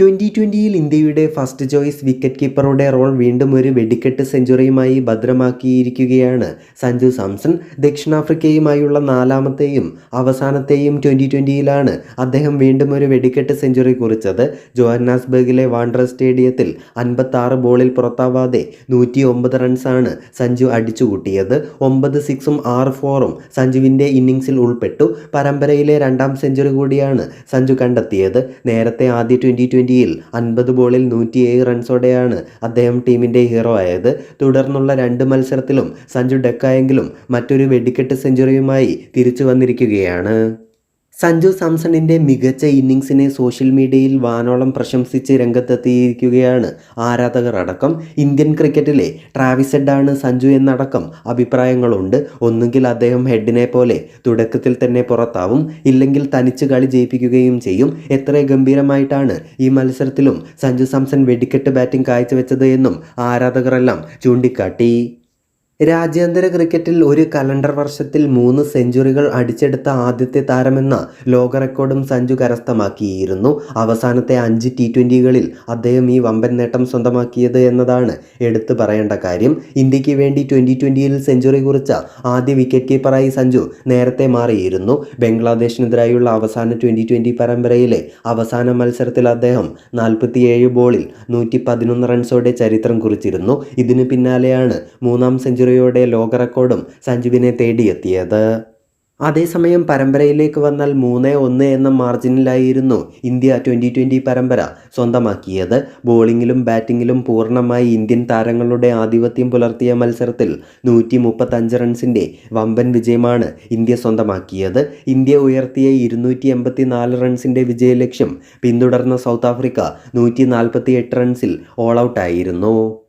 Twenty ട്വന്റിയിൽ ഇന്ത്യയുടെ first choice wicket കീപ്പറുടെ റോൾ വീണ്ടും ഒരു വെടിക്കെട്ട് സെഞ്ചുറിയുമായി ഭദ്രമാക്കിയിരിക്കുകയാണ്. സഞ്ജു സാംസൺ ദക്ഷിണാഫ്രിക്കയുമായുള്ള നാലാമത്തെയും അവസാനത്തെയും ട്വന്റി ട്വന്റിയിലാണ് അദ്ദേഹം വീണ്ടും ഒരു വെടിക്കെട്ട് സെഞ്ചുറി കുറിച്ചത്. ജോഹന്നാസ്ബർഗിലെ വാണ്ടർ സ്റ്റേഡിയത്തിൽ അൻപത്താറ് ബോളിൽ പുറത്താവാതെ നൂറ്റി ഒമ്പത് റൺസാണ് സഞ്ജു അടിച്ചുകൂട്ടിയത്. ഒമ്പത് സിക്സും ആറ് ഫോറും സഞ്ജുവിന്റെ ഇന്നിങ്സിൽ ഉൾപ്പെട്ടു. പരമ്പരയിലെ രണ്ടാം സെഞ്ചുറി കൂടിയാണ് സഞ്ജു കണ്ടെത്തിയത്. നേരത്തെ ആദ്യ ട്വന്റി ട്വന്റിയിൽ അൻപത് ബോളിൽ നൂറ്റിയേഴ് റൺസോടെയാണ് അദ്ദേഹം ടീമിന്റെ ഹീറോ ആയത്. തുടർന്നുള്ള രണ്ട് മത്സരത്തിലും സഞ്ജു ഡെക്കായെങ്കിലും മറ്റൊരു വെടിക്കെട്ട് സെഞ്ചുറിയുമായി തിരിച്ചു വന്നിരിക്കുകയാണ്. സഞ്ജു സാംസണിന്റെ മികച്ച ഇന്നിങ്സിനെ സോഷ്യൽ മീഡിയയിൽ വാനോളം പ്രശംസിച്ച് രംഗത്തെത്തിയിരിക്കുകയാണ് ആരാധകർ അടക്കം. ഇന്ത്യൻ ക്രിക്കറ്റിലെ ട്രാവിസ് ഹെഡാണ് സഞ്ജു എന്നടക്കം അഭിപ്രായങ്ങളുണ്ട്. ഒന്നുകിൽ അദ്ദേഹം ഹെഡിനെ പോലെ തുടക്കത്തിൽ തന്നെ പുറത്താവും ഇല്ലെങ്കിൽ തനിച്ച് കളി ജയിപ്പിക്കുകയും ചെയ്യും. എത്ര ഗംഭീരമായിട്ടാണ് ഈ മത്സരത്തിലും സഞ്ജു സാംസൺ വെടിക്കെട്ട് ബാറ്റിംഗ് കാഴ്ചവെച്ചത് എന്നും ആരാധകരെല്ലാം ചൂണ്ടിക്കാട്ടി. രാജ്യാന്തര ക്രിക്കറ്റിൽ ഒരു കലണ്ടർ വർഷത്തിൽ മൂന്ന് സെഞ്ചുറികൾ അടിച്ചെടുത്ത ആദ്യത്തെ താരമെന്ന ലോക റെക്കോർഡും സഞ്ജു കരസ്ഥമാക്കിയിരുന്നു. അവസാനത്തെ അഞ്ച് ടി ട്വന്റികളിൽ അദ്ദേഹം ഈ വമ്പൻ നേട്ടം സ്വന്തമാക്കിയത് എന്നതാണ് എടുത്തു പറയേണ്ട കാര്യം. ഇന്ത്യയ്ക്ക് വേണ്ടി ട്വന്റി ട്വന്റിയിൽ സെഞ്ചുറി കുറിച്ച ആദ്യ വിക്കറ്റ് കീപ്പറായി സഞ്ജു നേരത്തെ മാറിയിരുന്നു. ബംഗ്ലാദേശിനെതിരായുള്ള അവസാന ട്വന്റി ട്വന്റി പരമ്പരയിലെ അവസാന മത്സരത്തിൽ അദ്ദേഹം നാൽപ്പത്തിയേഴ് ബോളിൽ നൂറ്റി പതിനൊന്ന് റൺസോടെ ചരിത്രം കുറിച്ചിരുന്നു. ഇതിന് പിന്നാലെയാണ് മൂന്നാം സെഞ്ചുറി സെഞ്ചുറിയോടെ ലോക റെക്കോർഡും സഞ്ജുവിനെ തേടിയെത്തിയത്. അതേസമയം പരമ്പരയിലേക്ക് വന്നാൽ മൂന്ന് ഒന്ന് എന്ന മാർജിനിലായിരുന്നു ഇന്ത്യ ട്വന്റി ട്വന്റി പരമ്പര സ്വന്തമാക്കിയത്. ബോളിങ്ങിലും ബാറ്റിങ്ങിലും പൂർണമായി ഇന്ത്യൻ താരങ്ങളുടെ ആധിപത്യം പുലർത്തിയ മത്സരത്തിൽ നൂറ്റി മുപ്പത്തഞ്ച് റൺസിന്റെ വമ്പൻ വിജയമാണ് ഇന്ത്യ സ്വന്തമാക്കിയത്. ഇന്ത്യ ഉയർത്തിയ ഇരുന്നൂറ്റി എൺപത്തി നാല് റൺസിന്റെ വിജയലക്ഷ്യം പിന്തുടർന്ന സൗത്ത് ആഫ്രിക്ക നൂറ്റി നാൽപ്പത്തി എട്ട് റൺസിൽ ഓൾ ഔട്ടായിരുന്നു